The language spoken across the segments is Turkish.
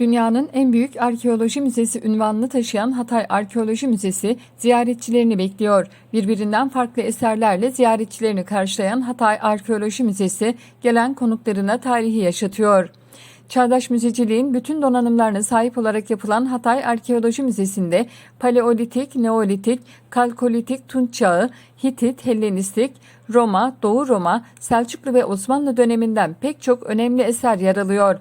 Dünyanın en büyük arkeoloji müzesi unvanını taşıyan Hatay Arkeoloji Müzesi ziyaretçilerini bekliyor. Birbirinden farklı eserlerle ziyaretçilerini karşılayan Hatay Arkeoloji Müzesi gelen konuklarına tarihi yaşatıyor. Çağdaş müzeciliğin bütün donanımlarına sahip olarak yapılan Hatay Arkeoloji Müzesi'nde Paleolitik, Neolitik, Kalkolitik, Tunç Çağı, Hitit, Hellenistik, Roma, Doğu Roma, Selçuklu ve Osmanlı döneminden pek çok önemli eser yer alıyor.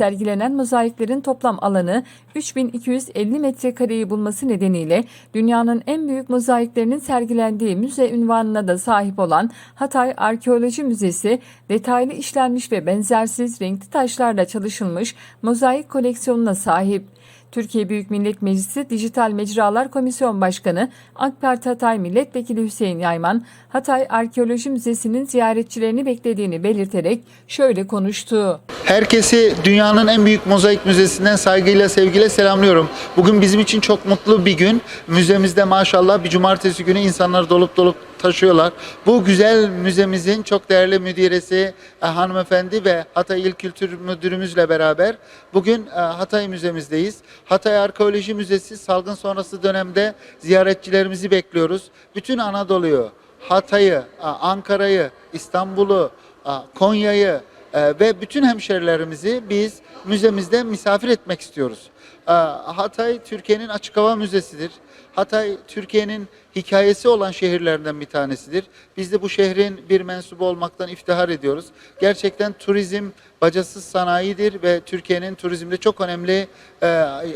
Sergilenen mozaiklerin toplam alanı 3250 metrekareyi bulması nedeniyle dünyanın en büyük mozaiklerinin sergilendiği müze ünvanına da sahip olan Hatay Arkeoloji Müzesi, detaylı işlenmiş ve benzersiz renkli taşlarla çalışılmış mozaik koleksiyonuna sahip. Türkiye Büyük Millet Meclisi Dijital Mecralar Komisyon Başkanı AK Parti Hatay Milletvekili Hüseyin Yayman, Hatay Arkeoloji Müzesi'nin ziyaretçilerini beklediğini belirterek şöyle konuştu. Herkesi dünyanın en büyük mozaik müzesinden saygıyla sevgiyle selamlıyorum. Bugün bizim için çok mutlu bir gün. Müzemizde maşallah bir cumartesi günü insanlar dolup dolup taşıyorlar. Bu güzel müzemizin çok değerli müdiresi e, hanımefendi ve Hatay İl Kültür Müdürümüzle beraber bugün e, Hatay Müzemizdeyiz. Hatay Arkeoloji Müzesi salgın sonrası dönemde ziyaretçilerimizi bekliyoruz. Bütün Anadolu'yu, Hatay'ı, e, Ankara'yı, İstanbul'u, e, Konya'yı, ee, ve bütün hemşerilerimizi biz müzemizde misafir etmek istiyoruz. Ee, Hatay Türkiye'nin açık hava müzesidir. Hatay Türkiye'nin hikayesi olan şehirlerden bir tanesidir. Biz de bu şehrin bir mensubu olmaktan iftihar ediyoruz. Gerçekten turizm bacasız sanayidir ve Türkiye'nin turizmde çok önemli e,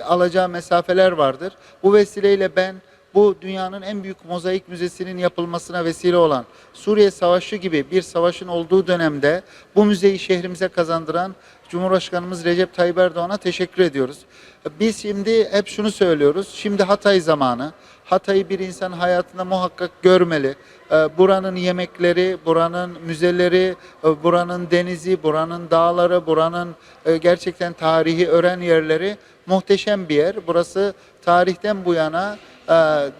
alacağı mesafeler vardır. Bu vesileyle ben bu dünyanın en büyük mozaik müzesinin yapılmasına vesile olan Suriye Savaşı gibi bir savaşın olduğu dönemde bu müzeyi şehrimize kazandıran Cumhurbaşkanımız Recep Tayyip Erdoğan'a teşekkür ediyoruz. Biz şimdi hep şunu söylüyoruz. Şimdi Hatay zamanı. Hatay'ı bir insan hayatında muhakkak görmeli. Ee, Buranın yemekleri, buranın müzeleri, e, buranın denizi, buranın dağları, buranın e, gerçekten tarihi öğren yerleri muhteşem bir yer. Burası tarihten bu yana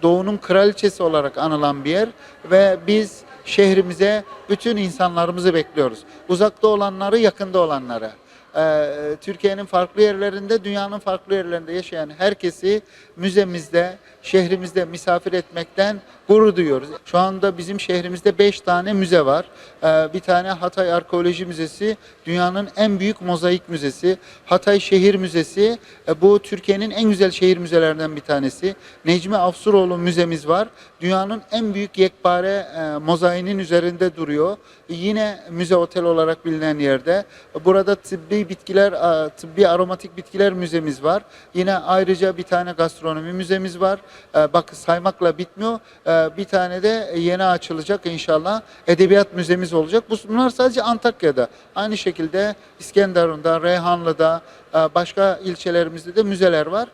Doğu'nun kraliçesi olarak anılan bir yer ve biz şehrimize bütün insanlarımızı bekliyoruz. Uzakta olanları, yakında olanları. E, Türkiye'nin farklı yerlerinde, dünyanın farklı yerlerinde yaşayan herkesi müzemizde, şehrimizde misafir etmekten gurur duyuyoruz. Şu anda bizim şehrimizde 5 tane müze var. E, Bir tane Hatay Arkeoloji Müzesi, dünyanın en büyük mozaik müzesi. Hatay Şehir Müzesi, e, bu Türkiye'nin en güzel şehir müzelerinden bir tanesi. Necmi Afsuroğlu Müzemiz var. Dünyanın en büyük yekpare e, mozaiğinin üzerinde duruyor. Yine müze otel olarak bilinen yerde. Burada tıbbi bitkiler, tıbbi aromatik bitkiler müzemiz var. Yine ayrıca bir tane gastronomi müzemiz var. E, Bak saymakla bitmiyor. E, Bir tane de yeni açılacak inşallah edebiyat müzemiz olacak. Bu- Bunlar sadece Antakya'da. Aynı şekilde İskenderun'da, Reyhanlı'da, e, başka ilçelerimizde de müzeler var.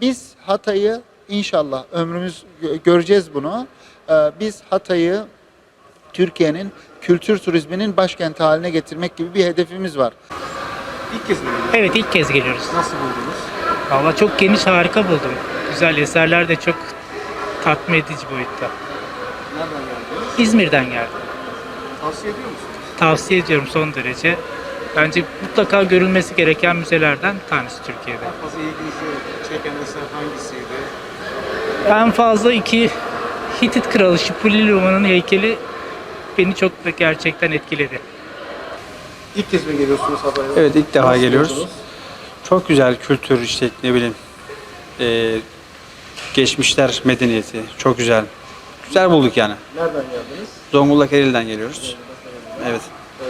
Biz Hatay'ı inşallah ömrümüz gö- göreceğiz bunu. Biz Hatay'ı Türkiye'nin kültür turizminin başkenti haline getirmek gibi bir hedefimiz var. İlk kez mi geliyorsunuz? Evet ilk kez geliyoruz. Nasıl buldunuz? Valla çok geniş harika buldum. Güzel eserler de çok tatmin edici boyutta. Nereden geldiniz? İzmir'den geldim. Tavsiye ediyor musunuz? Tavsiye ediyorum son derece. Bence mutlaka görülmesi gereken müzelerden tanesi Türkiye'de. En fazla ilginizi çeken eser hangisiydi? En fazla iki Hitit kralı Şipuliluma'nın heykeli beni çok gerçekten etkiledi. İlk kez mi geliyorsunuz Hatay'a? Evet ilk defa Nasıl geliyoruz. buldunuz? Çok güzel kültür işte ne bileyim e, geçmişler medeniyeti çok güzel. Güzel bulduk yani. Nereden geldiniz? Zonguldak Ereğli'den geliyoruz. Evet. Ee,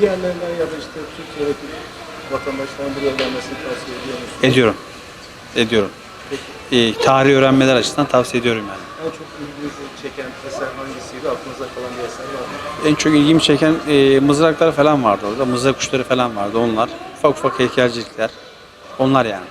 diğerlerinden ya da işte Türkiye'deki vatandaşların buraya gelmesini tavsiye ediyor musunuz? Ediyorum. Ediyorum. E, tarih öğrenmeler açısından tavsiye ediyorum yani. En çok ilginizi çeken eser hangisiydi? Aklınıza kalan bir eser var mı? En çok ilgimi çeken e, mızraklar falan vardı orada. Mızrak kuşları falan vardı onlar. Ufak ufak heykelcilikler. Onlar yani.